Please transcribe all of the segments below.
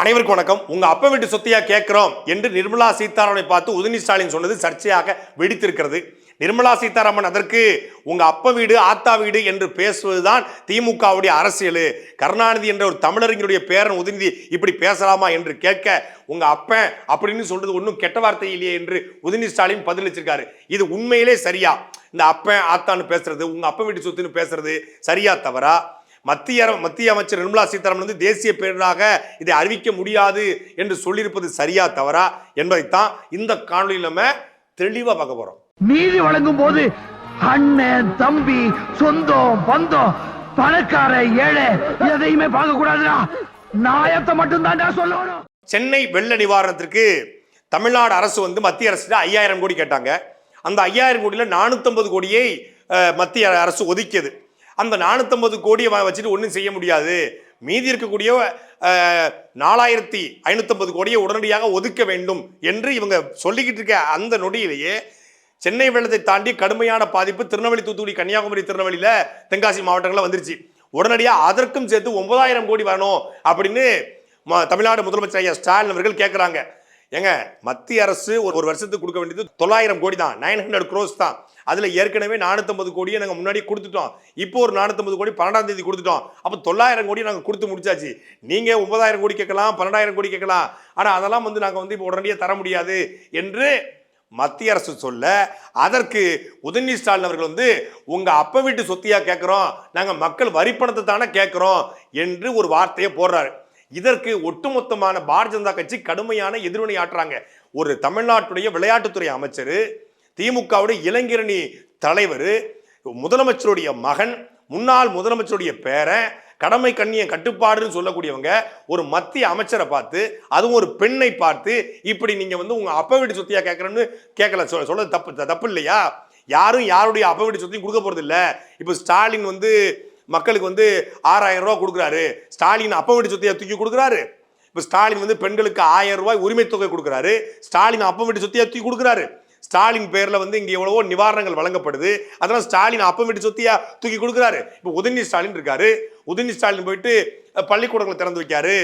அனைவருக்கும் வணக்கம். உங்க அப்பா வீட்டு சொத்தையா கேட்கிறோம் என்று நிர்மலா சீதாராமனை பார்த்து உதயநிதி ஸ்டாலின் சொன்னது சர்ச்சையாக வெடித்திருக்கிறது. நிர்மலா சீதாராமன் அதற்கு உங்க அப்பா வீடு ஆத்தா வீடு என்று பேசுவதுதான் திமுகவுடைய அரசியல். கருணாநிதி என்ற ஒரு தமிழறிஞருடைய பேரன் உதயநிதி இப்படி பேசலாமா என்று கேட்க உங்க அப்பன் அப்படின்னு சொல்றது ஒன்றும் கெட்ட வார்த்தை இல்லையே என்று உதயநிதி ஸ்டாலின் பதிலளிச்சிருக்காரு இது உண்மையிலே சரியா? இந்த அப்பன் ஆத்தான்னு பேசுறது உங்க அப்பா வீட்டு சொத்துன்னு பேசுறது சரியா தவறா? மத்திய மத்திய அமைச்சர் நிர்மலா சீதாராமன் வந்து தேசிய பேரிடராக இதை அறிவிக்க முடியாது என்று சொல்லியிருப்பது சரியா தவறா என்பதைத்தான் இந்த காணொலியில் நம்ம தெளிவாக பார்க்க போறோம். நீதி வழங்கும் போது அண்ணன் தம்பி சொந்தம் பந்தம் பணக்கார ஏழை எதையுமே பார்க்க கூடாதுடா. நாயத்தை மட்டும் தான்டா சொல்லணும். சென்னை வெள்ள நிவாரணத்திற்கு தமிழ்நாடு அரசு வந்து மத்திய அரசு ஐயாயிரம் கோடி கேட்டாங்க. அந்த ஐயாயிரம் கோடியில் நானூற்றம்பது கோடியை மத்திய அரசு ஒதுக்கியது. அந்த நானூற்றம்பது கோடியை வச்சுட்டு ஒன்றும் செய்ய முடியாது. மீதி இருக்கக்கூடிய நாலாயிரத்தி ஐநூற்றம்பது கோடியை உடனடியாக ஒதுக்க வேண்டும் என்று இவங்க சொல்லிக்கிட்டு இருக்க அந்த நொடியிலேயே சென்னை வெள்ளத்தை தாண்டி கடுமையான பாதிப்பு திருநெல்வேலி தூத்துக்குடி கன்னியாகுமரி திருநெல்வேலியில் தென்காசி மாவட்டங்களில் வந்துருச்சு. உடனடியாக அதற்கும் சேர்த்து ஒன்பதாயிரம் கோடி வரணும் அப்படின்னு ம- தமிழ்நாடு முதலமைச்சர் ஐயா ஸ்டாலின் அவர்கள் கேட்குறாங்க ஏங்க மத்திய அரசு ஒரு ஒரு வருஷத்துக்கு கொடுக்க வேண்டியது தொள்ளாயிரம் கோடி தான். நைன் ஹண்ட்ரட் க்ரோஸ் தான். அதில் ஏற்கனவே நானூற்றம்பது கோடியை நாங்கள் முன்னாடி கொடுத்துட்டோம். இப்போ ஒரு நானூற்றம்பது கோடி பன்னெண்டாம் தேதி கொடுத்துட்டோம். அப்போ தொள்ளாயிரம் கோடி நாங்கள் கொடுத்து முடிச்சாச்சு. நீங்கள் ஒன்பதாயிரம் கோடி கேட்கலாம் பன்னெண்டாயிரம் கோடி கேட்கலாம். ஆனால் அதெல்லாம் வந்து நாங்கள் வந்து இப்போ உடனடியாக தர முடியாது என்று மத்திய அரசு சொல்ல அதற்கு உதயநிதி ஸ்டாலின் அவர்கள் வந்து உங்க அப்பா வீட்டு சொத்தியா கேட்கிறோம். நாங்க மக்கள் வரி பணத்தை தானே கேட்கிறோம் என்று ஒரு வார்த்தையை போடுறாரு. இதற்கு ஒட்டுமொத்தமான பாரதிய ஜனதா கட்சி கடுமையான எதிர்வினை ஆற்றுறாங்க ஒரு தமிழ்நாட்டுடைய விளையாட்டுத்துறை அமைச்சர் திமுகவுடைய இளைஞரணி தலைவர் முதலமைச்சருடைய மகன் முன்னாள் முதலமைச்சருடைய பேரன் கடமை கண்ணியம் கட்டுப்பாடுன்னு சொல்லக்கூடியவங்க ஒரு மத்திய அமைச்சரை பார்த்து அதுவும் ஒரு பெண்ணை பார்த்து இப்படி நீங்க வந்து உங்க அப்ப வீட்டு சொத்தியா கேட்கறன்னு கேட்கல சொல்ல சொல்றது தப்பு த- தப்பு இல்லையா? யாரும் யாருடைய அப்ப வீட்டு சொத்தையும் கொடுக்க போறது இல்லை இப்போ ஸ்டாலின் வந்து மக்களுக்கு வந்து ஆறாயிரம் ரூபா கொடுக்குறாரு. ஸ்டாலின் அப்பா வீட்டு தூக்கி கொடுக்குறாரு. இப்போ ஸ்டாலின் வந்து பெண்களுக்கு ஆயிரம் ரூபாய் உரிமை தொகை கொடுக்குறாரு. ஸ்டாலின் அப்பா வீட்டு தூக்கி கொடுக்குறாரு. ஸ்டாலின் பேரில் வந்து இங்கே எவ்வளவோ நிவாரணங்கள் வழங்கப்படுது. அதெல்லாம் ஸ்டாலின் அப்பம் வீட்டு சொத்தியா தூக்கி கொடுக்குறாரு. இப்போ உதயநிதி ஸ்டாலின் இருக்காரு. உதயநிதி ஸ்டாலின் போயிட்டு பள்ளிக்கூடங்களை திறந்து வைக்காரு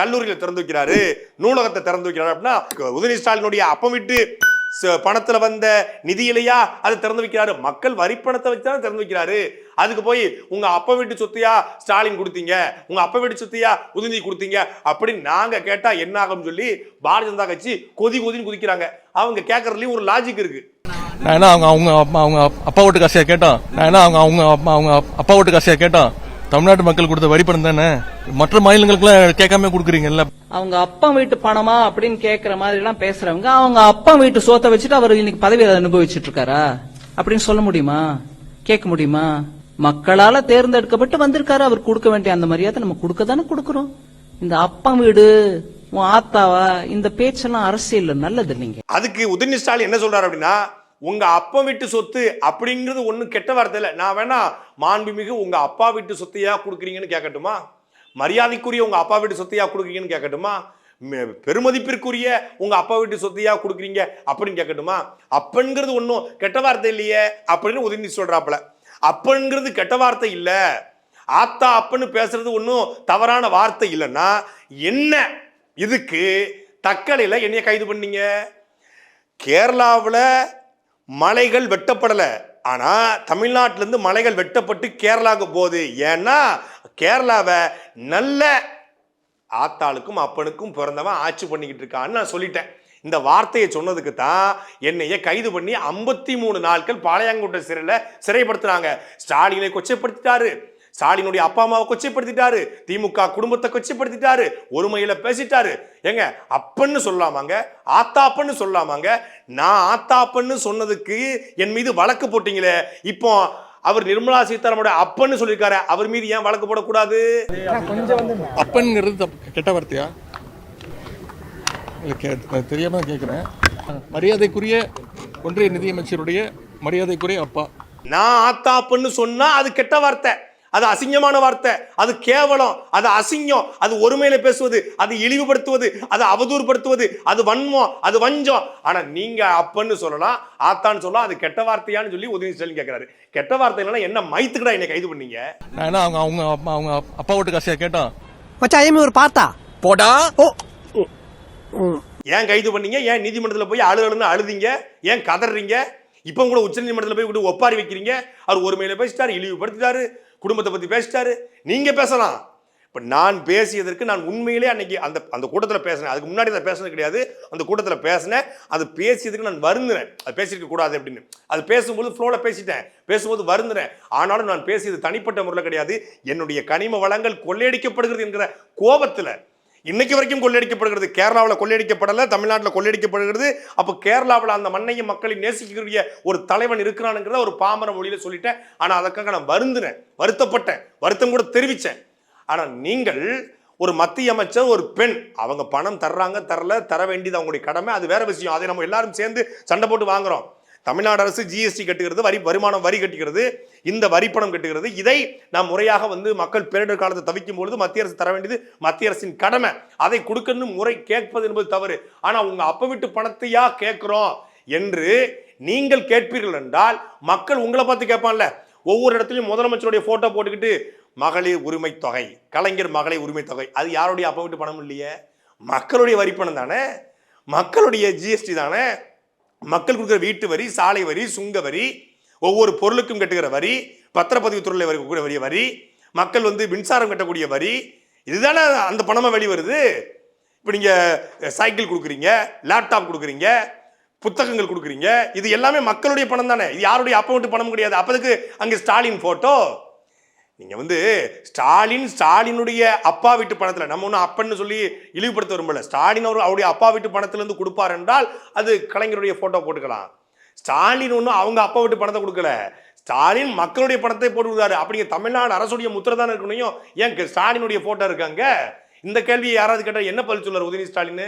கல்லூரியில் திறந்து வைக்கிறாரு. நூலகத்தை திறந்து வைக்கிறாரு அப்படின்னா உதயநிதி ஸ்டாலினுடைய அப்பம் விட்டு பணத்தில் வந்த நிதியிலையா அதை திறந்து வைக்கிறாரு மக்கள் வரி பணத்தை வச்சு தான் திறந்து வைக்கிறாரு அதுக்கு போய் உங்க அப்பா வீட்டு சொத்தையா ஸ்டாலின் கொடுத்தீங்க உங்க அப்பா வீட்டு சொத்தையா உதயநிதி கொடுத்தீங்க அப்படின்னு நாங்க கேட்டா என்ன ஆகும்னு சொல்லி பாரதிய ஜனதா கட்சி கொதி கொதின்னு குதிக்கிறாங்க அவங்க கேட்கறதுலயும் ஒரு லாஜிக் இருக்கு நான் என்ன அவங்க அவங்க அப்பா அவங்க அப்பா வீட்டு காசையா கேட்டோம் நான் என்ன அவங்க அவங்க அப்பா அவங்க அப்பா வீட்டு காசியா கேட்டோம் தமிழ்நாட்டு மக்கள் கொடுத்த வரி பணம் தானே? மற்ற மாநிலங்களுக்குலாம் கேட்காம கொடுக்குறீங்கல்ல? அவங்க அப்பா வீட்டு பணமா அப்படின்னு கேக்குற மாதிரி எல்லாம் பேசுறவங்க அவங்க அப்பா வீட்டு சோத்தை வச்சுட்டு அவர் இன்னைக்கு பதவியை அனுபவிச்சுட்டு இருக்காரா? அப்படின்னு சொல்ல முடியுமா? கேட்க முடியுமா? மக்களால தேர்ந்தெடுக்கப்பட்டு வந்திருக்காரு அவர் கொடுக்க வேண்டிய அந்த மரியாதை நம்ம கொடுக்க தானே கொடுக்கறோம். இந்த அப்பா வீடு உன் ஆத்தாவா இந்த பேச்செல்லாம் அரசியல் நல்லது இல்லைங்க. அதுக்கு உதயநிதி ஸ்டாலின் என்ன சொல்றாரு அப்படின்னா உங்க அப்பா வீட்டு சொத்து அப்படிங்கிறது ஒன்றும் கெட்ட வார்த்தை இல்லை. நான் வேணா மாண்புமிகு உங்க அப்பா வீட்டு சொத்தையா கொடுக்குறீங்கன்னு கேட்கட்டுமா மரியாதைக்குரிய உங்க அப்பா வீட்டு சொத்தையா கொடுக்குறீங்கன்னு கேட்கட்டுமா பெருமதிப்பிற்குரிய உங்க அப்பா வீட்டு சொத்தையா கொடுக்குறீங்க அப்படின்னு கேட்கட்டுமா அப்பன்கிறது ஒன்றும் கெட்ட வார்த்தை இல்லையே அப்படின்னு உதவி சொல்றாப்புல. அப்பன்கிறது கெட்ட வார்த்தை இல்லை. ஆத்தா அப்பன்னு பேசுறது ஒன்றும் தவறான வார்த்தை இல்லைன்னா என்ன இதுக்கு தக்கலையில் என்னைய கைது பண்ணீங்க? கேரளாவில் மலைகள் வெட்டப்படலை. ஆனால் தமிழ்நாட்டிலேருந்து மலைகள் வெட்டப்பட்டு கேரளாவுக்கு போகுது. ஏன்னா கேரளாவை நல்ல ஆத்தாளுக்கும் அப்பனுக்கும் பிறந்தவன் ஆட்சி பண்ணிக்கிட்டு இருக்கான்னு நான் சொல்லிட்டேன். இந்த வார்த்தையை சொன்னதுக்கு தான் என்னைய கைது பண்ணி ஐம்பத்தி மூணு நாட்கள் பாளையங்கோட்டை சிறையில் சிறைப்படுத்துனாங்க. ஸ்டாலினை கொச்சைப்படுத்திட்டாரு. ஸ்டாலினுடைய அப்பா அம்மாவை கொச்சைப்படுத்திட்டாரு திமுக குடும்பத்தை கொச்சைப்படுத்திட்டாரு ஒருமையில பேசிட்டாரு. ஏங்க அப்பன்னு சொல்லாமாங்க ஆத்தாப்பன்னு சொல்லாமாங்க? நான் ஆத்தாப்பன்னு சொன்னதுக்கு என் மீது வழக்கு போட்டீங்களே இப்போ அவர் நிர்மலா சீதாராமனுடைய அப்பன்னு சொல்லியிருக்காரு அவர் மீது ஏன் வழக்கு போடக்கூடாது? அப்பன்ங்கிறது கெட்ட வார்த்தையா? தெரியாம கேட்குறேன் மரியாதைக்குரிய ஒன்றிய நிதியமைச்சருடைய மரியாதைக்குரிய அப்பா. நான் ஆத்தாப்பன்னு சொன்னா அது கெட்ட வார்த்தை. அது அசிங்கமான வார்த்தை. அது கேவலம். அது அசிங்கம். அது ஒருமையில பேசுவது அது இழிவுபடுத்துவது அது அவதூறுபடுத்துவது அது வன்மம் அது வஞ்சம். ஆனா நீங்க அப்பன்னு சொல்லலாம் ஆத்தான்னு சொல்லலாம் அது கெட்ட வார்த்தையான்னு சொல்லி உதவி ஸ்டாலின் கேட்கிறாரு கெட்ட வார்த்தை இல்லைன்னா என்ன மைத்துக்கடா என்னை கைது பண்ணீங்க? நான் என்ன அவங்க அவங்க அப்பா அவங்க அப்பா வீட்டு காசையா கேட்டோம் ஒரு பார்த்தா? போடா. ஏன் கைது பண்ணீங்க? ஏன் நீதிமன்றத்தில் போய் அழு அழுன்னு அழுதீங்க? ஏன் கதறீங்க? இப்போ கூட உச்ச நீதிமன்றத்தில் போய் கூட ஒப்பாரி வைக்கிறீங்க? அவர் ஒருமையில பேசிட்டாரு இழிவுபடுத்திட்டாரு. குடும்பத்தை பற்றி பேசிட்டாரு. நீங்கள் பேசலாம். இப்போ நான் பேசியதற்கு நான் உண்மையிலே அன்னைக்கு அந்த அந்த கூட்டத்தில் பேசினேன். அதுக்கு முன்னாடி அதை பேசினது கிடையாது. அந்த கூட்டத்தில் பேசினேன். அது பேசியதுக்கு நான் வருந்துறேன். அது பேசியிருக்க கூடாது அப்படின்னு. அது பேசும்போது ஃப்ளோவில் பேசிட்டேன். பேசும்போது வருந்துறேன். ஆனாலும் நான் பேசியது தனிப்பட்ட முறையில் கிடையாது. என்னுடைய கனிம வளங்கள் கொள்ளையடிக்கப்படுகிறது என்கிற கோபத்தில் இன்னைக்கு வரைக்கும் கொள்ளையடிக்கப்படுகிறது. கேரளாவில் கொள்ளையடிக்கப்படல தமிழ்நாட்டில் கொள்ளையடிக்கப்படுகிறது. அப்போ கேரளாவில் அந்த மண்ணையும் மக்களையும் நேசிக்கக்கூடிய ஒரு தலைவன் இருக்கிறானுங்கிறத ஒரு பாமர மொழியில் சொல்லிட்டேன். ஆனால் அதற்காக நான் வருந்தினேன் வருத்தப்பட்டேன் வருத்தம் கூட தெரிவித்தேன் ஆனால் நீங்கள் ஒரு மத்திய அமைச்சர் ஒரு பெண் அவங்க பணம் தர்றாங்க தரல தர வேண்டியது அவங்களுடைய கடமை. அது வேற விஷயம். அதை நம்ம எல்லாரும் சேர்ந்து சண்டை போட்டு வாங்குறோம். தமிழ்நாடு அரசு ஜிஎஸ்டி கட்டுகிறது வரி வருமானம் வரி கட்டுகிறது இந்த வரிப்பணம் கட்டுகிறது. இதை நாம் முறையாக வந்து மக்கள் பேரிடர் காலத்தை தவிக்கும் பொழுது மத்திய அரசு தர வேண்டியது மத்திய அரசின் கடமை. அதை கொடுக்கணும் முறை கேட்பது என்பது தவறு. ஆனால் உங்கள் அப்ப வீட்டு பணத்தையா கேட்குறோம் என்று நீங்கள் கேட்பீர்கள் என்றால் மக்கள் உங்களை பார்த்து கேட்பான்ல ஒவ்வொரு இடத்துலையும் முதலமைச்சருடைய போட்டோ போட்டுக்கிட்டு மகளிர் உரிமை தொகை கலைஞர் மகளிர் உரிமை தொகை. அது யாருடைய அப்ப வீட்டு பணம் இல்லையே? மக்களுடைய வரிப்பணம் தானே? மக்களுடைய ஜிஎஸ்டி தானே? மக்கள் கொடுக்குற வீட்டு வரி சாலை வரி சுங்க வரி ஒவ்வொரு பொருளுக்கும் கட்டுகிற வரி பத்திரப்பதிவு துறையில் வரக்கூடிய வரி வரி மக்கள் வந்து மின்சாரம் கட்டக்கூடிய வரி இதுதானே அந்த பணமாக வெளி வருது. இப்போ நீங்கள் சைக்கிள் கொடுக்குறீங்க லேப்டாப் கொடுக்குறீங்க புத்தகங்கள் கொடுக்குறீங்க இது எல்லாமே மக்களுடைய பணம் தானே. இது யாருடைய அப்போ விட்டு பணம் கிடையாது. அப்போதுக்கு அங்கே ஸ்டாலின் ஃபோட்டோ நீங்க வந்து ஸ்டாலின் ஸ்டாலினுடைய அப்பா வீட்டு பணத்துல நம்ம ஒன்றும் அப்பன்னு சொல்லி இழிவுபடுத்த விரும்பல. ஸ்டாலின் அவர் அவருடைய அப்பா வீட்டு பணத்துல இருந்து கொடுப்பார் என்றால் அது கலைஞருடைய போட்டோ போட்டுக்கலாம். ஸ்டாலின் ஒன்றும் அவங்க அப்பா வீட்டு பணத்தை கொடுக்கல. ஸ்டாலின் மக்களுடைய பணத்தை போட்டுக்கிறாரு அப்படிங்க தமிழ்நாடு அரசுடைய முத்திரை தானே இருக்கணும் ஏன் ஸ்டாலினுடைய போட்டோ இருக்காங்க இந்த கேள்வியை யாராவது கேட்டா என்ன பதில் சொல்றாரு உதயநிதி ஸ்டாலின்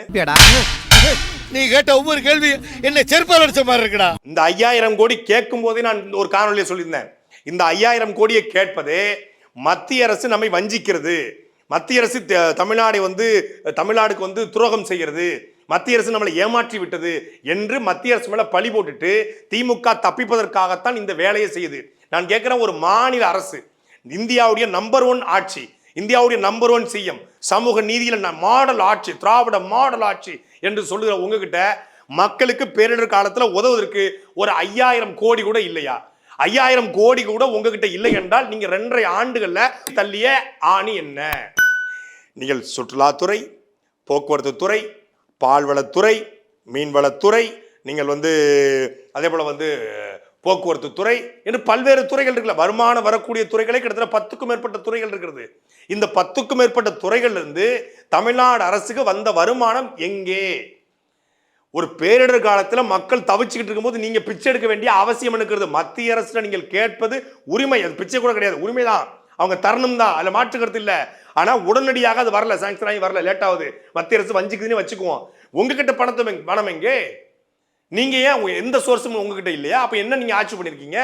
நீ கேட்ட ஒவ்வொரு கேள்வி என்ன செருப்பால் அடிச்ச மாதிரி இருக்குடா. இந்த ஐயாயிரம் கோடி கேட்கும் போதே நான் ஒரு காணொலியை சொல்லியிருந்தேன். இந்த ஐயாயிரம் கோடியை கேட்பதே மத்திய அரசு நம்மை வஞ்சிக்கிறது. மத்திய அரசு த- தமிழ்நாடை வந்து தமிழ்நாடுக்கு வந்து துரோகம் செய்கிறது. மத்திய அரசு நம்மளை ஏமாற்றி விட்டது என்று மத்திய அரசு மேலே பழி போட்டுட்டு திமுக தப்பிப்பதற்காகத்தான் இந்த வேலையை செய்யுது. நான் கேட்குறேன் ஒரு மாநில அரசு இந்தியாவுடைய நம்பர் ஒன் ஆட்சி இந்தியாவுடைய நம்பர் ஒன் சிஎம் சமூக நீதியில் மாடல் ஆட்சி திராவிட மாடல் ஆட்சி என்று சொல்லுகிற உங்ககிட்ட மக்களுக்கு பேரிடர் காலத்தில் உதவுவதற்கு ஒரு ஐயாயிரம் கோடி கூட இல்லையா? ஐயாயிரம் கோடி கூட உங்ககிட்ட இல்லை என்றால் நீங்க ரெண்டரை ஆண்டுகள்ல தள்ளிய ஆணி என்ன? நீங்கள் சுற்றுலாத்துறை போக்குவரத்து துறை பால்வளத்துறை மீன்வளத்துறை நீங்கள் வந்து அதே போல வந்து போக்குவரத்து துறை என்று பல்வேறு துறைகள் இருக்குல்ல. வருமானம் வரக்கூடிய துறைகளே கிட்டத்தட்ட பத்துக்கும் மேற்பட்ட துறைகள் இருக்கிறது. இந்த பத்துக்கும் மேற்பட்ட துறைகள்ல இருந்து தமிழ்நாடு அரசுக்கு வந்த வருமானம் எங்கே? ஒரு பேரிடர் காலத்தில் மக்கள் தவிச்சுக்கிட்டு இருக்கும்போது நீங்கள் பிச்சை எடுக்க வேண்டிய அவசியம் இருக்கிறது. மத்திய அரசுல நீங்கள் கேட்பது உரிமை. அது பிச்சை கூட கிடையாது. உரிமை தான் அவங்க தரணும் தான். அதில் மாற்று கருத்து ஆனால் உடனடியாக அது வரல. சாங்ஷன் ஆகி வரல. லேட் ஆகுது. மத்திய அரசு வஞ்சிக்குதுன்னு வச்சுக்குவோம். உங்ககிட்ட பணத்தை பணம் எங்கே? நீங்கள் ஏன் எந்த சோர்ஸும் உங்ககிட்ட இல்லையா? அப்போ என்ன நீங்கள் ஆட்சி பண்ணியிருக்கீங்க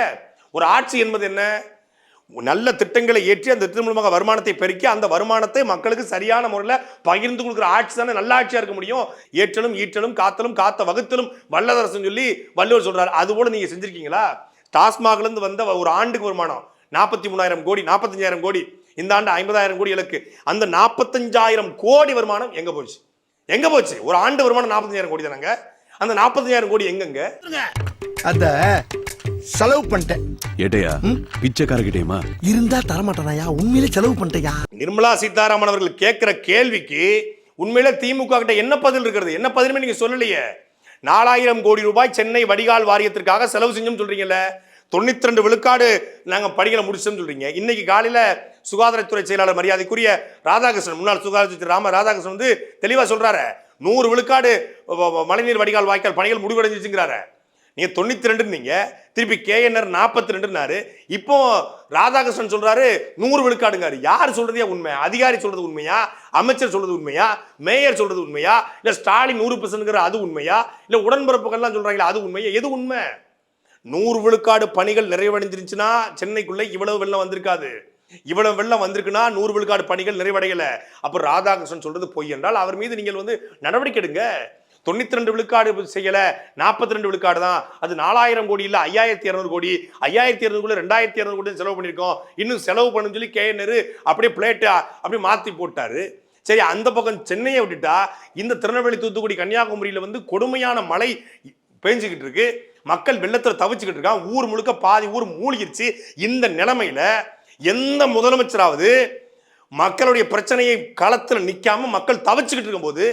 ஒரு ஆட்சி என்பது என்ன? நல்ல திட்டங்களை ஏற்றி அந்த திட்டம் மூலமாக வருமானத்தை பெருக்கி அந்த வருமானத்தை மக்களுக்கு சரியான முறையில் பகிர்ந்து கொடுக்குற ஆட்சி தானே நல்ல ஆட்சியாக இருக்க முடியும். ஏற்றலும் ஈற்றலும் காத்தலும் காத்த வகுத்தலும் வல்லதரசன் சொல்லி வள்ளுவர் சொல்கிறார் அது போல நீங்கள் செஞ்சுருக்கீங்களா? டாஸ்மாக்லேருந்து வந்த ஒரு ஆண்டுக்கு வருமானம் நாற்பத்தி மூணாயிரம் கோடி நாற்பத்தஞ்சாயிரம் கோடி. இந்த ஆண்டு ஐம்பதாயிரம் கோடி இலக்கு. அந்த நாற்பத்தஞ்சாயிரம் கோடி வருமானம் எங்கே போச்சு? எங்கே போச்சு? ஒரு ஆண்டு வருமானம் நாற்பத்தஞ்சாயிரம் கோடி தானங்க. அந்த நாற்பத்தஞ்சாயிரம் கோடி எங்கெங்க? அத செலவு பண்ணிட்டேன். ஏட்டையா? பிச்சைக்காரகிட்டேயுமா இருந்தா தரமாட்டானாயா உண்மையிலே செலவு பண்ணிட்டேயா நிர்மலா சீதாராமன் அவர்கள் கேட்கிற கேள்விக்கு உண்மையில திமுக கிட்ட என்ன பதில் இருக்கிறது? என்ன பதிலுமே நீங்க சொல்லலையே. நாலாயிரம் கோடி ரூபாய் சென்னை வடிகால் வாரியத்திற்காக செலவு செஞ்சோம் சொல்றீங்கல்ல. தொண்ணூத்தி ரெண்டு விழுக்காடு நாங்க பணிகளை முடிச்சோம் சொல்றீங்க. இன்னைக்கு காலையில சுகாதாரத்துறை செயலாளர் மரியாதைக்குரிய ராதாகிருஷ்ணன் முன்னாள் சுகாதாரத்துறை ராம ராதாகிருஷ்ணன் வந்து தெளிவா சொல்றாரு. நூறு விழுக்காடு மழைநீர் வடிகால் வாய்க்கால் பணிகள் முடிவடைஞ்சிச்சுங்கிறாரு. நீங்கள் தொண்ணூற்றி ரெண்டுன்னீங்க திருப்பி கேஎன்ஆர் நாற்பத்தி ரெண்டுனாரு இப்போ ராதாகிருஷ்ணன் சொல்கிறாரு நூறு விழுக்காடுங்காரு. யார் சொல்கிறதே உண்மை? அதிகாரி சொல்கிறது உண்மையா? அமைச்சர் சொல்கிறது உண்மையா? மேயர் சொல்கிறது உண்மையா? இல்லை ஸ்டாலின் நூறு பர்சன்ட்ங்கிற அது உண்மையா? இல்லை உடன்பிறப்புகள்லாம் சொல்கிறாங்களா அது உண்மையா? எது உண்மை? நூறு விழுக்காடு பணிகள் நிறைவடைஞ்சிருச்சுன்னா சென்னைக்குள்ளே இவ்வளவு வெள்ளம் வந்திருக்காது. இவ்வளவு வெள்ளம் வந்திருக்குன்னா நூறு விழுக்காடு பணிகள் நிறைவடையலை. அப்போ ராதாகிருஷ்ணன் சொல்றது பொய் என்றால் அவர் மீது நீங்கள் வந்து நடவடிக்கை எடுங்க. தொண்ணூத்தி ரெண்டு விழுக்காடு செய்யல. நாற்பத்தி ரெண்டு விழுக்காடு தான். அது நாலாயிரம் கோடி இல்லை ஐயாயிரத்தி இரநூறு கோடி. ஐயாயிரத்தி இரநூறு ரெண்டாயிரத்தி இரநூறு கோடி செலவு பண்ணியிருக்கோம் இன்னும் செலவு பண்ணுன்னு சொல்லி கேஎன்ஆர் அப்படியே பிளேட்டு அப்படியே மாற்றி போட்டாரு. சரி அந்த பக்கம் சென்னையை விட்டுட்டா இந்த திருநெல்வேலி தூத்துக்குடி கன்னியாகுமரியில் வந்து கொடுமையான மழை பெஞ்சிக்கிட்டு இருக்கு. மக்கள் வெள்ளத்தில் தவிச்சுக்கிட்டு இருக்கான் ஊர் முழுக்க பாதி ஊர் மூழ்கிருச்சு. இந்த நிலைமையில எந்த முதலமைச்சராவது மக்களுடைய பிரச்சனையை களத்தில் நிற்காம மக்கள் தவிச்சுக்கிட்டு இருக்கும்போது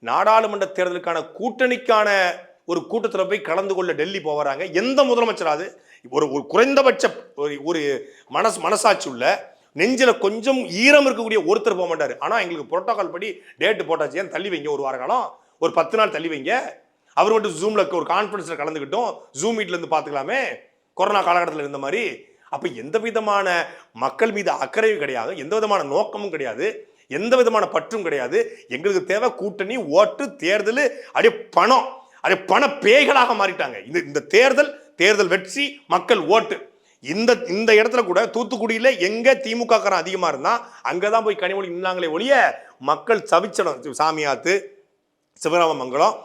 நாடாளுமன்ற தேர்தலுக்கான கூட்டணிக்கான ஒரு கூட்டத்தில் போய் கலந்து கொள்ள டெல்லி போகிறாங்க எந்த முதலமைச்சராது ஒரு ஒரு குறைந்தபட்ச ஒரு ஒரு மனசு மனசாட்சி உள்ள நெஞ்சில் கொஞ்சம் ஈரம் இருக்கக்கூடிய ஒருத்தர் போக மாட்டார். ஆனால் எங்களுக்கு புரோட்டோகால் படி டேட்டு போட்டாச்சு. ஏன் தள்ளி வைங்க? ஒரு வார காலம் ஒரு பத்து நாள் தள்ளி வைங்க. அவர் மட்டும் ஜூமில் ஒரு கான்ஃபரன்ஸில் கலந்துக்கிட்டோம். ஜூம் மீட்ல இருந்து பார்த்துக்கலாமே. கொரோனா காலகட்டத்தில் இருந்த மாதிரி. அப்போ எந்த விதமான மக்கள் மீது அக்கறையும் கிடையாது. எந்த விதமான நோக்கமும் கிடையாது. எந்த விதமான பற்றும் கிடையாது. எங்களுக்கு தேவை கூட்டணி ஓட்டு தேர்தல் அப்படியே பணம். அப்படியே பண பேய்களாக மாறிட்டாங்க. இந்த இந்த தேர்தல் தேர்தல் வெற்றி மக்கள் ஓட்டு. இந்த இந்த இடத்துல கூட தூத்துக்குடியில் எங்கே திமுக காரன் இருந்தால் அங்கே தான் போய் கனிமொழி நின்னாங்களே ஒழிய மக்கள் சவிச்சடம். சாமியாத்து சிவராமமங்கலம்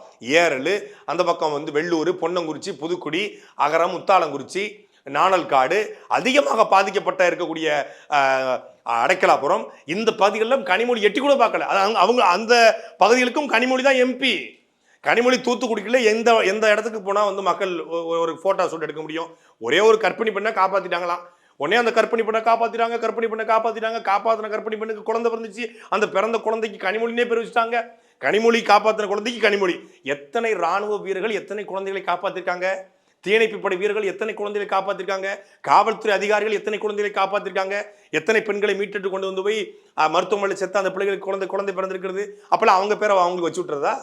ஏரல் அந்த பக்கம் வந்து வெள்ளூர் பொன்னங்குறிச்சி புதுக்குடி அகரம் முத்தாளங்குறிச்சி நாணல்காடு அதிகமாக பாதிக்கப்பட்ட இருக்கக்கூடிய அடைக்கலாபுரம் இந்த பகுதிகளிலும் கனிமொழி எட்டி கூட பார்க்கல. அது அவங்க- அவங்க அந்த பகுதிகளுக்கும் கனிமொழி தான் எம்பி கனிமொழி தூத்துக்குடிக்கல எந்த எந்த இடத்துக்கு போனால் வந்து மக்கள் ஒரு ஃபோட்டோ ஷூட் எடுக்க முடியும்? ஒரே ஒரு கற்பிணி பெண்ணை காப்பாற்றிட்டாங்களாம் உடனே அந்த கற்பனை பண்ண காப்பாற்றிட்டாங்க கற்பனை பண்ண காப்பாற்றிட்டாங்க காப்பாற்றின கற்பனை பெண்ணுக்கு குழந்தை பிறந்துச்சு. அந்த பிறந்த குழந்தைக்கு கனிமொழினே பேர் வச்சுட்டாங்க. கனிமொழி காப்பாற்றின குழந்தைக்கு கனிமொழி. எத்தனை ராணுவ வீரர்கள் எத்தனை குழந்தைகளை காப்பாற்றிருக்காங்க தீயணைப்பு படை வீரர்கள் எத்தனை குழந்தைகளை காப்பாற்றிருக்காங்க காவல்துறை அதிகாரிகள் எத்தனை குழந்தைகளை காப்பாற்றிருக்காங்க எத்தனை பெண்களை மீட்டு கொண்டு வந்து போய் மருத்துவமனையில் செத்து அந்த பிள்ளைகளுக்கு குழந்தை குழந்தை பிறந்திருக்கிறது? அப்போல்லாம் அவங்க பேரை அவங்களுக்கு வச்சு விட்டுறதா?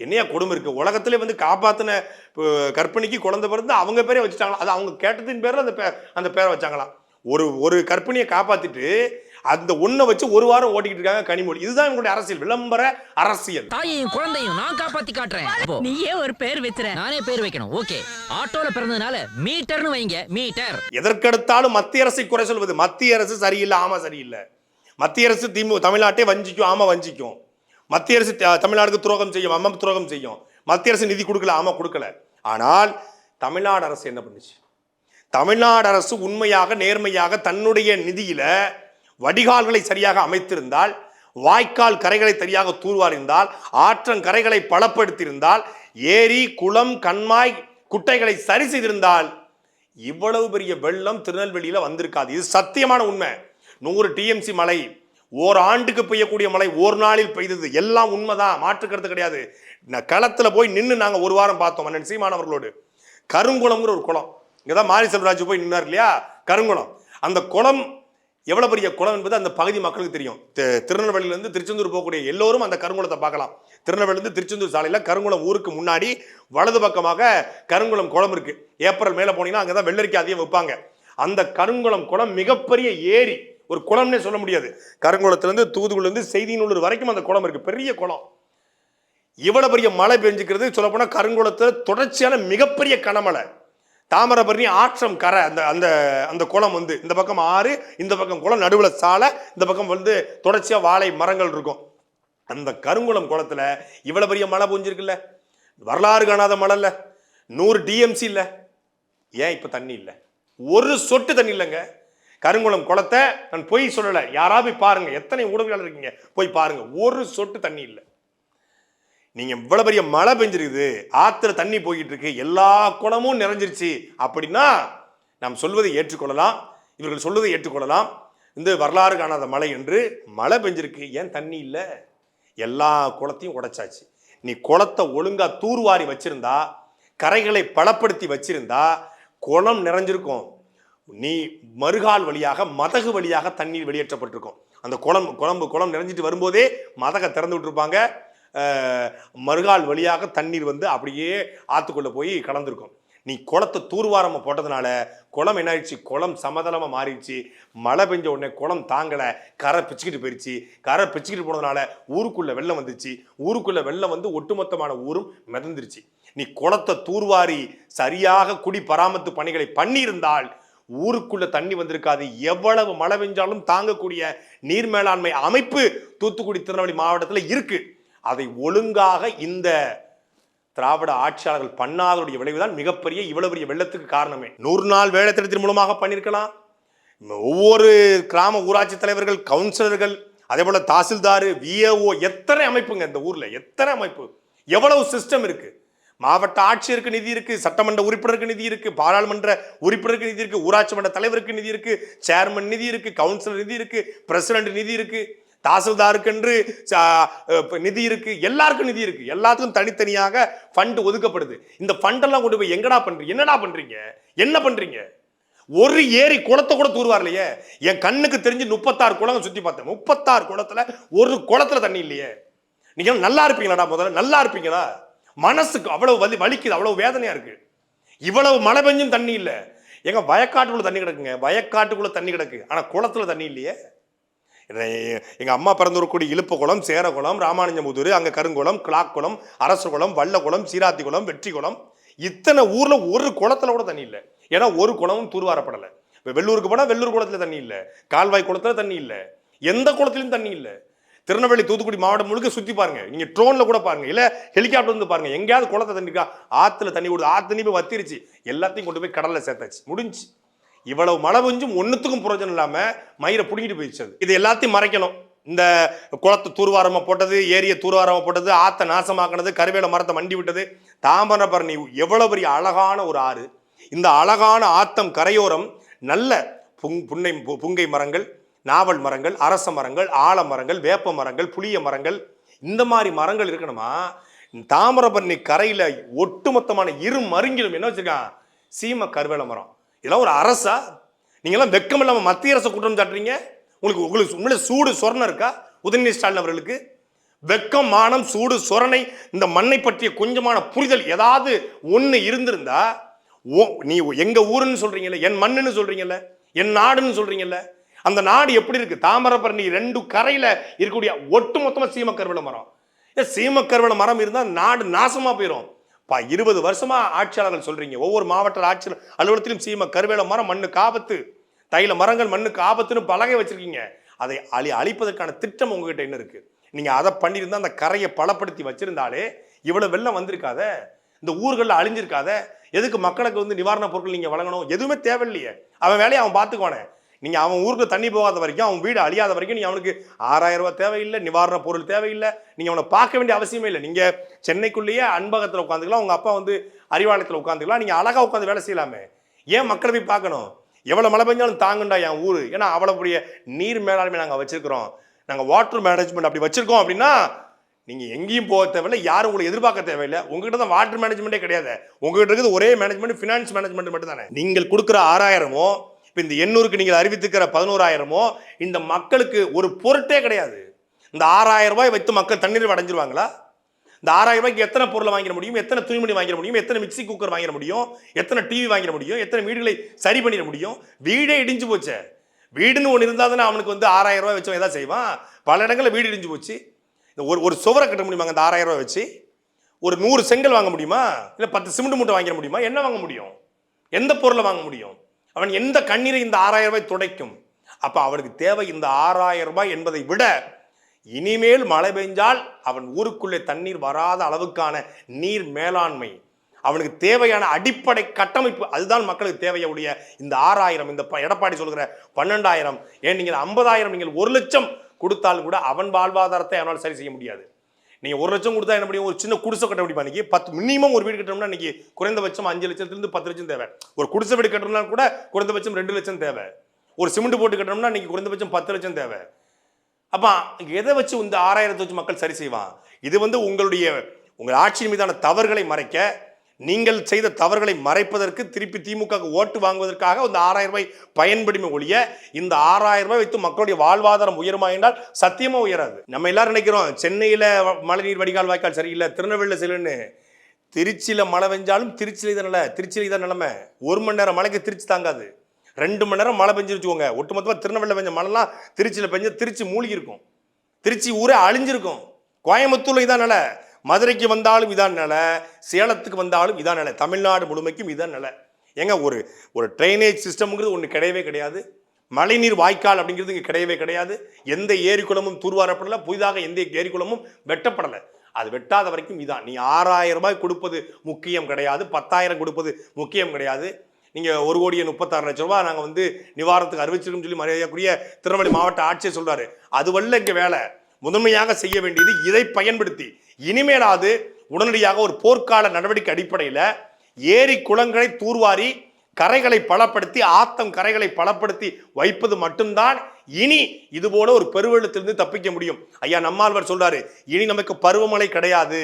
என்னையா கொடுமை இருக்குது உலகத்திலே வந்து காப்பாற்றின கற்பிணிக்கு குழந்தை பிறந்து அவங்க பேரே வச்சுட்டாங்களா? அது அவங்க கேட்டதின் பேரில் அந்த பே அந்த பேரை வச்சாங்களாம். ஒரு ஒரு கற்பிணியை காப்பாற்றிட்டு அந்த ஒன்றை வச்சு ஒரு வாரம் ஓட்டிக்கிட்டு இருக்காங்க கனிமொழி. இதுதான் இவங்களுடைய அரசியல். விளம்பர அரசியல். தாயையும் குழந்தையும் நான் காப்பாத்தி காட்டுறேன். நீயே ஒரு பேர் வச்சுற நானே பேர் வைக்கணும். ஓகே. ஆட்டோல பிறந்ததுனால மீட்டர்னு வைங்க. மீட்டர். எதற்கெடுத்தாலும் மத்திய அரசை குறை சொல்வது. மத்திய அரசு சரியில்லை ஆமா சரியில்லை. மத்திய அரசு திமு தமிழ்நாட்டை வஞ்சிக்கும் ஆமா வஞ்சிக்கும். மத்திய அரசு த- தமிழ்நாடுக்கு துரோகம் செய்யும் ஆமா துரோகம் செய்யும். மத்திய அரசு நிதி கொடுக்கல ஆமா கொடுக்கல. ஆனால் தமிழ்நாடு அரசு என்ன பண்ணுச்சு? தமிழ்நாடு அரசு உண்மையாக நேர்மையாக தன்னுடைய நிதியில வடிகால்களை சரியாக அமைத்திருந்தால் வாய்க்கால் கரைகளை சரியாக தூர்வாரிந்தால் ஆற்றங்கரைகளை பலப்படுத்தியிருந்தால் ஏரி குளம் கண்மாய் குட்டைகளை சரி செய்திருந்தால் இவ்வளவு பெரிய வெள்ளம் திருநெல்வேலியில் வந்திருக்காது. இது சத்தியமான உண்மை. நூறு டிஎம்சி மழை ஓர் ஆண்டுக்கு பெய்யக்கூடிய மழை ஒரு நாளில் பெய்தது. எல்லாம் உண்மைதான். மாற்று கருத்து கிடையாது. களத்தில் போய் நின்று நாங்கள் ஒரு வாரம் பார்த்தோம் அண்ணன் சீமானவர்களோடு கருங்குளம்ங்கிற ஒரு குளம். இங்கதான் மாரி செல்வராஜ் போய் நின்னார் இல்லையா? கருங்குளம். அந்த குளம் எவ்வளோ பெரிய குளம் என்பது அந்த பகுதி மக்களுக்கு தெரியும். திருநெல்வேலியிலேருந்து திருச்செந்தூர் போகக்கூடிய எல்லோரும் அந்த கருங்குளத்தை பார்க்கலாம். திருநெல்வேலியிலிருந்து திருச்செந்தூர் சாலையில் கருங்குளம் ஊருக்கு முன்னாடி வலது பக்கமாக கருங்குளம் குளம் இருக்குது ஏப்ரல் மேலே போனீங்கன்னா அங்கே தான் வெள்ளரிக்கை அதிகம் வைப்பாங்க அந்த கருங்குளம் குளம் மிகப்பெரிய ஏரி. ஒரு குளம்னே சொல்ல முடியாது. கருங்குளத்துலேருந்து தூதுகுலேருந்து செய்திநூலூர் வரைக்கும் அந்த குளம் இருக்குது பெரிய குளம். இவ்வளோ பெரிய மழை பெஞ்சுக்கிறது சொல்லப்போனால் கருங்குளத்தில் தொடர்ச்சியான மிகப்பெரிய கனமழை. தாமிரபரணி ஆற்றம் கரை அந்த அந்த அந்த குளம் வந்து இந்த பக்கம் ஆறு இந்த பக்கம் குளம் நடுவில் சாலை இந்த பக்கம் வந்து தொடர்ச்சியாக வாழை மரங்கள் இருக்கும். அந்த கருங்குளம் குளத்துல இவ்வளோ பெரிய மழை பொஞ்சிருக்குல்ல? வரலாறு காணாத மழை இல்லை. நூறு டிஎம்சி இல்லை. ஏன் இப்போ தண்ணி இல்லை? ஒரு சொட்டு தண்ணி இல்லைங்க. கருங்குளம் குளத்தை நான் போய் சொல்லலை. யாராவது போய் எத்தனை ஊடகங்கள் இருக்கீங்க? போய் பாருங்கள் ஒரு சொட்டு தண்ணி இல்லை. நீங்கள் இவ்வளோ பெரிய மழை பெஞ்சிருக்குது ஆற்றுல தண்ணி போய்கிட்டு இருக்கு எல்லா குளமும் நிறைஞ்சிருச்சு அப்படின்னா நாம் சொல்வதை ஏற்றுக்கொள்ளலாம். இவர்கள் சொல்வதை ஏற்றுக்கொள்ளலாம். இந்த வரலாறு காணாத மழை என்று மழை பெஞ்சிருக்கு. ஏன் தண்ணி இல்லை? எல்லா குளத்தையும் உடைச்சாச்சு. நீ குளத்தை ஒழுங்காக தூர்வாரி வச்சிருந்தா கரைகளை பலப்படுத்தி வச்சிருந்தா குளம் நிறைஞ்சிருக்கும். நீ மறுகால் வழியாக மதகு வழியாக தண்ணீர் வெளியேற்றப்பட்டிருக்கும். அந்த குளம் குழம்பு குளம் நிறைஞ்சிட்டு வரும்போதே மதகை திறந்து விட்டுருப்பாங்க. மறுகால் வழியாக தண்ணீர் வந்து அப்படியே ஆற்றுக்குள்ளே போய் கலந்துருக்கும். நீ குளத்தை தூர்வாரமாக போட்டதுனால குளம் என்ன ஆயிடுச்சு குளம் சமதளமாக மாறிடுச்சு. மழை பெஞ்ச உடனே குளம் தாங்கலை. கரை பிச்சுக்கிட்டு போயிடுச்சு கரை பிச்சுக்கிட்டு போனதுனால ஊருக்குள்ளே வெள்ளம் வந்துச்சு ஊருக்குள்ளே வெள்ளம் வந்து ஒட்டுமொத்தமான ஊரும் மிதந்துருச்சு. நீ குளத்தை தூர்வாரி சரியாக குடி பராமத்து பணிகளை பண்ணியிருந்தால் ஊருக்குள்ள தண்ணி வந்திருக்காது. எவ்வளவு மழை பெஞ்சாலும் தாங்கக்கூடிய நீர் மேலாண்மை அமைப்பு தூத்துக்குடி திருநெல்வேலி மாவட்டத்தில் இருக்குது அதை ஒழுங்காக இந்த திராவிட ஆட்சியாளர்கள் பண்ணாதனுடைய விளைவுதான் மிகப்பெரிய இவ்வளவு பெரிய வெள்ளத்துக்கு காரணமே. நூறு நாள் வேலை திட்டத்தின் மூலமாக பண்ணியிருக்கலாம். ஒவ்வொரு கிராம ஊராட்சி தலைவர்கள் கவுன்சிலர்கள் அதே போல் தாசில்தார் விஏஓ எத்தனை அமைப்புங்க இந்த ஊரில்? எத்தனை அமைப்பு? எவ்வளவு சிஸ்டம் இருக்குது மாவட்ட ஆட்சியருக்கு நிதி இருக்குது சட்டமன்ற உறுப்பினருக்கு நிதி இருக்குது பாராளுமன்ற உறுப்பினருக்கு நிதி இருக்குது ஊராட்சி மன்ற தலைவருக்கு நிதி இருக்குது சேர்மன் நிதி இருக்குது கவுன்சிலர் நிதி இருக்குது பிரசிடண்ட் நிதி இருக்குது தாசில்தாருக்கென்று நிதி இருக்கு எல்லாருக்கும் நிதி இருக்கு. எல்லாத்துக்கும் தனித்தனியாக ஃபண்ட் ஒதுக்கப்படுது. இந்த ஃபண்டெல்லாம் கொண்டு போய் எங்கடா பண்றீங்க? என்னடா பண்றீங்க? என்ன பண்றீங்க? ஒரு ஏரி குளத்தை கூட தூர்வார் இல்லையே. என் கண்ணுக்கு தெரிஞ்சு முப்பத்தாறு குளம் சுத்தி பார்த்தேன். முப்பத்தாறு குளத்துல ஒரு குளத்துல தண்ணி இல்லையே. நீங்க நல்லா இருப்பீங்களாடா முதல்ல? நல்லா இருப்பீங்களா? மனசுக்கு அவ்வளவு வலி வலிக்குது அவ்வளவு வேதனையா இருக்கு. இவ்வளவு மழை பெஞ்சும் தண்ணி இல்லை. எங்க வயக்காட்டுக்குள்ள தண்ணி கிடக்குங்க. வயக்காட்டுக்குள்ள தண்ணி கிடக்கு. ஆனா குளத்துல தண்ணி இல்லையே. எங்கள் எங்க அம்மா இழுப்பு இழுப்புக்குளம் சேரகுளம் ராமானுஜமுதூர் அங்கே கருங்குளம் கிளாக்குளம் அரசகுளம் வல்லகுளம் சீராத்திக்குளம் வெற்றிக்குளம் இத்தனை ஊரில் ஒரு குளத்தில் கூட தண்ணி இல்லை. ஏன்னா ஒரு குளமும் தூர்வாரப்படலை. இப்போ வெள்ளூருக்கு போனால் வெள்ளூர் குளத்தில் தண்ணி இல்லை. கால்வாய் குளத்தில் தண்ணி இல்லை. எந்த குளத்துலயும் தண்ணி இல்லை. திருநெல்வேலி தூத்துக்குடி மாவட்டம் முழுக்க சுற்றி பாருங்க. நீங்கள் ட்ரோனில் கூட பாருங்க. இல்லை ஹெலிகாப்டர் வந்து பாருங்க. எங்கேயாவது குளத்தை தண்ணி இருக்கா? ஆற்றுல தண்ணி விடுது ஆற்று தண்ணி போய் வத்திருச்சு. எல்லாத்தையும் கொண்டு போய் கடலில் சேர்த்தாச்சு. முடிஞ்சு இவ்வளவு மழை பெஞ்சும் ஒன்றுத்துக்கும் புரோஜனம் இல்லாமல் மயிரை பிடிங்கிட்டு போயிடுச்சு இது எல்லாத்தையும் மறைக்கணும். இந்த குளத்தை தூர்வாரமாக போட்டது ஏரியை தூர்வாரமாக போட்டது ஆற்றை நாசமாக்கினது கருவேல மரத்தை மண்டி விட்டது. தாம்பரபரணி எவ்வளோ பெரிய அழகான ஒரு ஆறு. இந்த அழகான ஆத்தம் கரையோரம் நல்ல புங் புன்னை பு- புங்கை மரங்கள் நாவல் மரங்கள் அரச மரங்கள் ஆல மரங்கள் வேப்ப மரங்கள் புளிய மரங்கள். இந்த மாதிரி மரங்கள் இருக்கணுமா? தாமிரபரணி கரையில் ஒட்டுமொத்தமான இரு மருங்கிலும் என்ன வச்சுருக்கான்? சீம கருவேல மரம். இதெல்லாம் ஒரு அரசா? நீங்களாம் வெக்கம் இல்லாமல் மத்திய அரசை குற்றம் சாட்டுறீங்க? உங்களுக்கு உங்களுக்கு உண்மையில சூடு சொரணை இருக்கா? உதயநிதி ஸ்டாலின் அவர்களுக்கு? வெக்கம் மானம் சூடு சொரணை இந்த மண்ணை பற்றிய கொஞ்சமான புரிதல் ஏதாவது ஒன்று இருந்திருந்தா ஓ நீ எங்கள் ஊருன்னு சொல்கிறீங்கல்ல என் மண்ணுன்னு சொல்கிறீங்கல்ல என் நாடுன்னு சொல்கிறீங்கல்ல அந்த நாடு எப்படி இருக்குது தாமிரபரணி ரெண்டு கரையில் இருக்கக்கூடிய ஒட்டு மொத்தமாக சீமக்கருவல மரம். ஏன் மரம் இருந்தால் நாடு நாசமாக போயிடும் பா இருபது வருஷமா ஆட்சியாளர்கள் சொல்றீங்க. ஒவ்வொரு மாவட்ட ஆட்சியர் அலுவலகத்திலும் சீம கருவேல மரம் மண்ணுக்கு ஆபத்து தைல மரங்கள் மண்ணுக்கு ஆபத்துன்னு பலகை வச்சிருக்கீங்க. அதை அழி அழிப்பதற்கான திட்டம் உங்ககிட்ட என்ன இருக்கு. நீங்க அதை பண்ணியிருந்தா அந்த கரையை பலப்படுத்தி வச்சிருந்தாலே இவ்வளவு வெள்ளம் வந்திருக்காத இந்த ஊர்களில் அழிஞ்சிருக்காத எதுக்கு மக்களுக்கு வந்து நிவாரணப் பொருட்கள் நீங்கள் வழங்கணும்? எதுவுமே தேவையில்லையே. அவன் வேலையை அவன் பார்த்துக்குவானே. நீங்கள் அவன் ஊருக்கு தண்ணி போகாத வரைக்கும் அவன் வீடு அழியாத வரைக்கும் நீங்கள் அவனுக்கு ஆறாயிரம் ரூபா தேவையில்லை நிவாரண பொருள் தேவையில்லை. நீங்கள் அவனை பார்க்க வேண்டிய அவசியமே இல்லை. நீங்கள் சென்னைக்குள்ளேயே அன்பகத்தில் உட்காந்துக்கலாம் உங்கள் அப்பா வந்து அறிவாலயத்தில் உட்காந்துக்கலாம். நீங்கள் அழகாக உட்காந்து வேலை செய்யலாமே. ஏன் மக்களை போய் பார்க்கணும்? எவ்வளோ மழை பெஞ்சாலும் தாங்குண்டா என் ஊர். ஏன்னா அவ்வளோப்படிய நீர் மேலாண்மை நாங்கள் வச்சுருக்கிறோம். நாங்கள் வாட்டர் மேனேஜ்மெண்ட் அப்படி வச்சுருக்கோம் அப்படின்னா நீங்கள் எங்கேயும் போக தேவையில்லை யாரும் உங்களை எதிர்பார்க்க தேவையில்லை. உங்ககிட்ட தான் வாட்டர் மேனேஜ்மெண்ட்டே கிடையாது. உங்ககிட்ட இருக்குது ஒரே மேனேஜ்மெண்ட் ஃபினான்ஸ் மேனேஜ்மெண்ட் மட்டும் தானே நீங்கள் கொடுக்குற ஆறாயிரமோ இப்போ இந்த எண்ணூறுக்கு நீங்கள் அறிவித்துக்கிற பதினோராயிரமோ இந்த மக்களுக்கு ஒரு பொருட்டே கிடையாது. இந்த ஆறாயிரம் ரூபாய் வைத்து மக்கள் தண்ணீர் அடைஞ்சிருவாங்களா? இந்த ஆறாயிரம் ரூபாய்க்கு எத்தனை பொருளை வாங்கிட முடியும்? எத்தனை துணிமணி வாங்கிட முடியும்? எத்தனை மிக்ஸி குக்கர் வாங்கிட முடியும்? எத்தனை டிவி வாங்கிட முடியும்? எத்தனை வீடுகளை சரி பண்ணிட முடியும்? வீடே இடிஞ்சு போச்சே. வீடுன்னு ஒன்று இருந்தால் தானே அவனுக்கு வந்து ஆறாயிரம் ரூபாய் வச்சு எதாவது செய்வான்? பல இடங்களில் வீடு இடிஞ்சு போச்சு. இந்த ஒரு ஒரு சுவரை கட்ட முடியுமாங்க அந்த ஆறாயிரம் ரூபாய் வச்சு? ஒரு நூறு செங்கல் வாங்க முடியுமா? இல்லை பத்து சிமெண்ட் மூட்டை வாங்கிட முடியுமா? என்ன வாங்க முடியும்? எந்த பொருளை வாங்க முடியும்? அவன் எந்த கண்ணீரை இந்த ஆறாயிரம் ரூபாய் துடைக்கும்? அப்போ அவனுக்கு தேவை இந்த ஆறாயிரம் ரூபாய் என்பதை விட இனிமேல் மழை பெஞ்சால் அவன் ஊருக்குள்ளே தண்ணீர் வராத அளவுக்கான நீர் மேலாண்மை. அவனுக்கு தேவையான அடிப்படை கட்டமைப்பு அதுதான் மக்களுக்கு தேவையுடைய இந்த ஆறாயிரம் இந்த ப- எடப்பாடி சொல்கிற பன்னெண்டாயிரம். ஏன் நீங்கள் ஐம்பதாயிரம் நீங்கள் ஒரு லட்சம் கொடுத்தாலும் கூட அவன் வாழ்வாதாரத்தை அவனால் சரி செய்ய முடியாது. நீங்கள் ஒரு லட்சம் கொடுத்தா என்ன பண்ணி ஒரு சின்ன குடிசை கட்ட முடியுமா இன்னைக்கு பத்து மினிமம் ஒரு வீடு கட்டணும்னா இன்னைக்கு குறைந்தபட்சம் அஞ்சு லட்சத்துலேருந்து பத்து லட்சம் தேவை. ஒரு குடிசை வீடு கட்டணும்னா கூட குறைந்தபட்சம் ரெண்டு லட்சம் தேவை. ஒரு சிமெண்ட் போட்டு கட்டணும்னா இன்னைக்கு குறைந்தபட்சம் பத்து லட்சம் தேவை. அப்போ எதை வச்சு இந்த ஆறாயிரத்தை வச்சு மக்கள் சரி செய்வான்? இது வந்து உங்களுடைய உங்கள் ஆட்சியின் மீதான தவறுகளை மறைக்க நீங்கள் செய்த தவறுகளை மறைப்பதற்கு திருப்பி திமுக ஓட்டு வாங்குவதற்காக இந்த ஆறாயிரம் ரூபாய் பயன்படுமே ஒழிய இந்த ஆறாயிரம் ரூபாய் வைத்து மக்களுடைய வாழ்வாதாரம் உயருமா என்றால் சத்தியமா உயராது. நம்ம எல்லாரும் நினைக்கிறோம் சென்னையில மழைநீர் வடிகால் வாய்க்கால் சரியில்லை திருநெல்வேலியில் செல்லுன்னு. திருச்சியில மழை பெஞ்சாலும் திருச்சியில இதை நிலை திருச்சியில தான் நிலைமை. ஒரு மணி நேரம் மழைக்கு திருச்சி தாங்காது. ரெண்டு மணி நேரம் மழை பெஞ்சு வச்சுக்கோங்க. ஒட்டுமொத்தமாக திருநெல்வேலியில் பெஞ்ச மழைலாம் திருச்சியில் பெஞ்ச திருச்சி மூழ்கி இருக்கும் திருச்சி ஊரே அழிஞ்சிருக்கும். கோயம்புத்தூர்ல இதான் நிலை. மதுரைக்கு வந்தாலும் இதான் நிலை சேலத்துக்கு வந்தாலும் இதான் நிலை தமிழ்நாடு முழுமைக்கும் இதான் நிலை. ஏங்க ஒரு ஒரு ட்ரைனேஜ் சிஸ்டம்ங்கிறது ஒன்று கிடையவே கிடையாது. மழைநீர் வாய்க்கால் அப்படிங்கிறது இங்கே கிடையவே கிடையாது. எந்த ஏரி குளமும் தூர்வாரப்படலை புதிதாக எந்த ஏரி குளமும் வெட்டப்படலை. அது வெட்டாத வரைக்கும் இதான். நீ ஆறாயிரம் ரூபாய் கொடுப்பது முக்கியம் கிடையாது பத்தாயிரம் கொடுப்பது முக்கியம் கிடையாது. நீங்கள் ஒரு கோடியே முப்பத்தாறு லட்சம் ரூபா நாங்கள் வந்து நிவாரணத்துக்கு அறிவிச்சிருக்கோம்னு சொல்லி மரியாதைக்குரிய திருநெல்வேலி மாவட்ட ஆட்சியர் சொல்கிறாரு அதுவல்ல இங்கே வேலை. முதன்மையாக செய்ய வேண்டியது இதை பயன்படுத்தி. இனிமேலாவது உடனடியாக ஒரு போர்க்கால நடவடிக்கை அடிப்படையில் ஏரி குளங்களை தூர்வாரி கரைகளை பலப்படுத்தி ஆத்தம் கரைகளை பலப்படுத்தி வைப்பது மட்டும்தான் இனி இது போல ஒரு பெருவெள்ளத்திலிருந்து தப்பிக்க முடியும். ஐயா நம்மாழ்வர் சொல்றாரு இனி நமக்கு பருவமழை கிடையாது.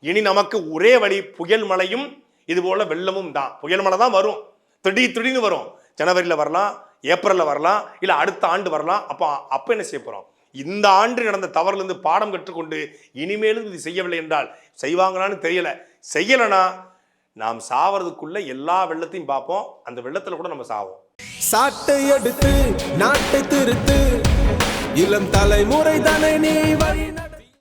இனி நமக்கு ஒரே வழி புயல் மழையும் இது போல வெள்ளமும் தான். புயல் மழை தான் வரும். திடீர் திடீர்னு வரும். ஜனவரியில் வரலாம் ஏப்ரலில் வரலாம் இல்லை அடுத்த ஆண்டு வரலாம். அப்போ அப்போ என்ன செய்ய போகிறோம் இந்த ஆண்டு நடந்த தவறிலிருந்து பாடம் கற்றுக்கொண்டு இனிமேலும் இது செய்யவில்லை என்றால் செய்வாங்களான்னு தெரியல. செய்யலைன்னா நாம் சாவறதுக்குள்ள எல்லா வெள்ளத்தையும் பார்ப்போம். அந்த வெள்ளத்தில் கூட நம்ம சாவோம். சாட்டை எடுத்து நாட்டை திருத்து. இளம் தலைமுறை தானே நீ வழி